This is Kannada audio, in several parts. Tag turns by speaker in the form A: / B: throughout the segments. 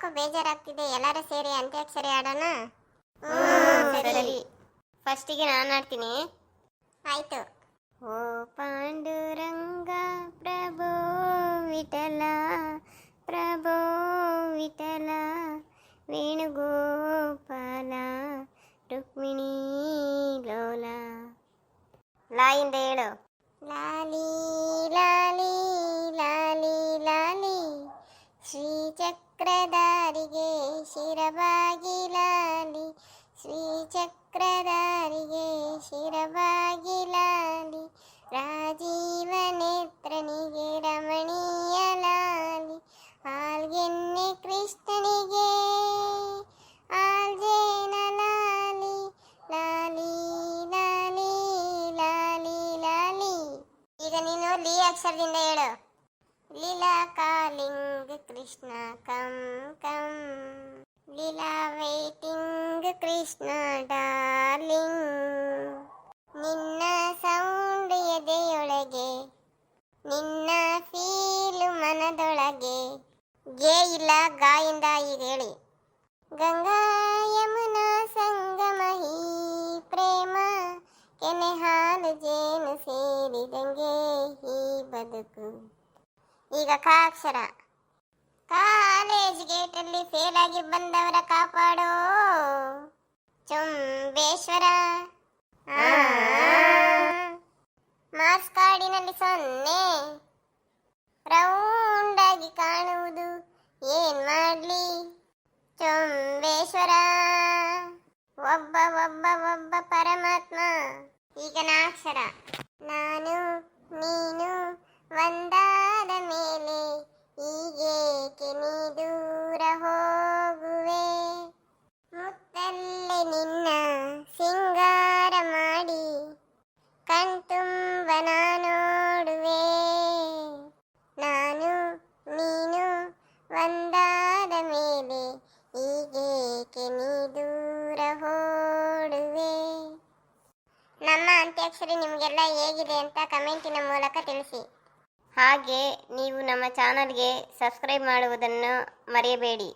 A: ಯಾಕೋ ಬೇಜಾರಾಗ್ತಿದೆ ಎಲ್ಲರೂ ಸೇರಿ ಅಂತ್ಯಾಕ್ಷರಿ ಆಡೋಣ?
B: ಸರಿ. ಫಸ್ಟಿಗೆ ನಾನು ಆಡ್ತೀನಿ.
A: ಆಯ್ತು.
B: ಓ ಪಾಂಡುರಂಗ ಪ್ರಭೋ ವಿಠಲ ಪ್ರಭೋ ವಿಠಲ ವೇಣುಗೋಪಾಲ ರುಕ್ಮಿಣಿ ಲೋಲ. ಲಾಯಿಂದ ಹೇಳು.
A: ಲಾಲಿ ಲಾಲಿ ಲಾಲಿ ಲಾಲಿ ಶ್ರೀ ಚಕ್ರಧಾರಿಗೆ ಶಿರಬಾಗಿ ಲಾಲಿ ಶ್ರೀ ಚಕ್ರಧಾರಿಗೆ ಶಿರಬಾಗಿ ಲಾಲಿ ರಾಜೀವ ನೇತ್ರನಿಗೆ ರಮಣೀಯ ಲಾಲಿ ಆಲ್ಗೆನ್ನೆ ಕೃಷ್ಣನಿಗೆ ಆಲ್ಜೇನ ಲಾಲಿ ಲಾಲಿ ಲಾಲಿ ಲಾಲಿ ಲಾಲಿ ಈಗ ನೀನು ಲೀ ಅಕ್ಷರದಿಂದ ಹೇಳು Leela calling Krishna come come Leela waiting Krishna darling ನಿನ್ನ ಸೌಂಡ್ ಎದೆಯೊಳಗೆ ನಿನ್ನ ಫೀಲು ಮನದೊಳಗೆ ಗೆ ಇಲ್ಲ ಗಾಯಿಂದ ಈಗ ಹೇಳಿ ಗಂಗಾ ಯಮುನಾ ಸಂಗಮ ಹೀ ಪ್ರೇಮ ಕೆನೆ ಹಾಲು ಜೇನು ಸೇರಿದಂಗೆ ಈ ಬದುಕು ಈಗ ಕಾಕ್ಷರ. ಕಾಲೇಜ್ ಗೇಟಲ್ಲಿ ಫೇಲ್ ಆಗಿ ಬಂದವರ ಕಾಪಾಡೋ. ಚುಂಬೇಶ್ವರ. ಮಾರ್ಕ್ಸ್ ಕಾರ್ಡಿನಲ್ಲಿ ಸೊನ್ನೆ. ರೌಂಡ್ ಆಗಿ ಕಾಣುವುದು. ಏನ್ ಮಾಡ್ಲಿ? ಚುಂಬೇಶ್ವರ. ಒಬ್ಬ ಒಬ್ಬ ಒಬ್ಬ ಪರಮಾತ್ಮ. ಈಗ ನಾಕ್ಷರ. ನಾನು, ನೀನು ಮೇಲೆ ನೀ ದೂರ ಹೋಗುವೆ. ಮುತ್ತಲ್ಲೇ ನಿನ್ನ ಸಿಂಗಾರ ಮಾಡಿ ಕಣ್ತುಂಬ ನೋಡುವೆ. ನಾನು, ನೀನು ಒಂದಾದ ಮೇಲೆ ಹೀಗೇಕೆ ನೀ ದೂರ ಹೋಡುವೆ? ನಮ್ಮ ಅಂತ್ಯಾಕ್ಷರಿ ನಿಮಗೆಲ್ಲ ಹೇಗಿದೆ ಅಂತ ಕಮೆಂಟಿನ ಮೂಲಕ ತಿಳಿಸಿ.
B: ಹಾಗೆ ನೀವು ನಮ್ಮ ಚಾನಲ್ಗೆ ಸಬ್ಸ್ಕ್ರೈಬ್ ಮಾಡುವುದನ್ನು ಮರೆಯಬೇಡಿ.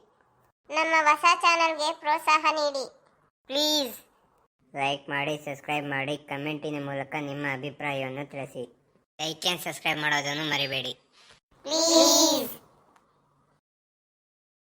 A: ನಮ್ಮ ಹೊಸ ಚಾನಲ್ಗೆ ಪ್ರೋತ್ಸಾಹ ನೀಡಿ.
B: ಪ್ಲೀಸ್.
C: ಲೈಕ್ ಮಾಡಿ ಸಬ್ಸ್ಕ್ರೈಬ್ ಮಾಡಿ ಕಮೆಂಟಿನ ಮೂಲಕ ನಿಮ್ಮ ಅಭಿಪ್ರಾಯವನ್ನು ತಿಳಿಸಿ. ಲೈಕ್ ಆ್ಯಂಡ್ ಸಬ್ಸ್ಕ್ರೈಬ್ ಮಾಡೋದನ್ನು ಮರಿಬೇಡಿ.
A: ಪ್ಲೀಸ್.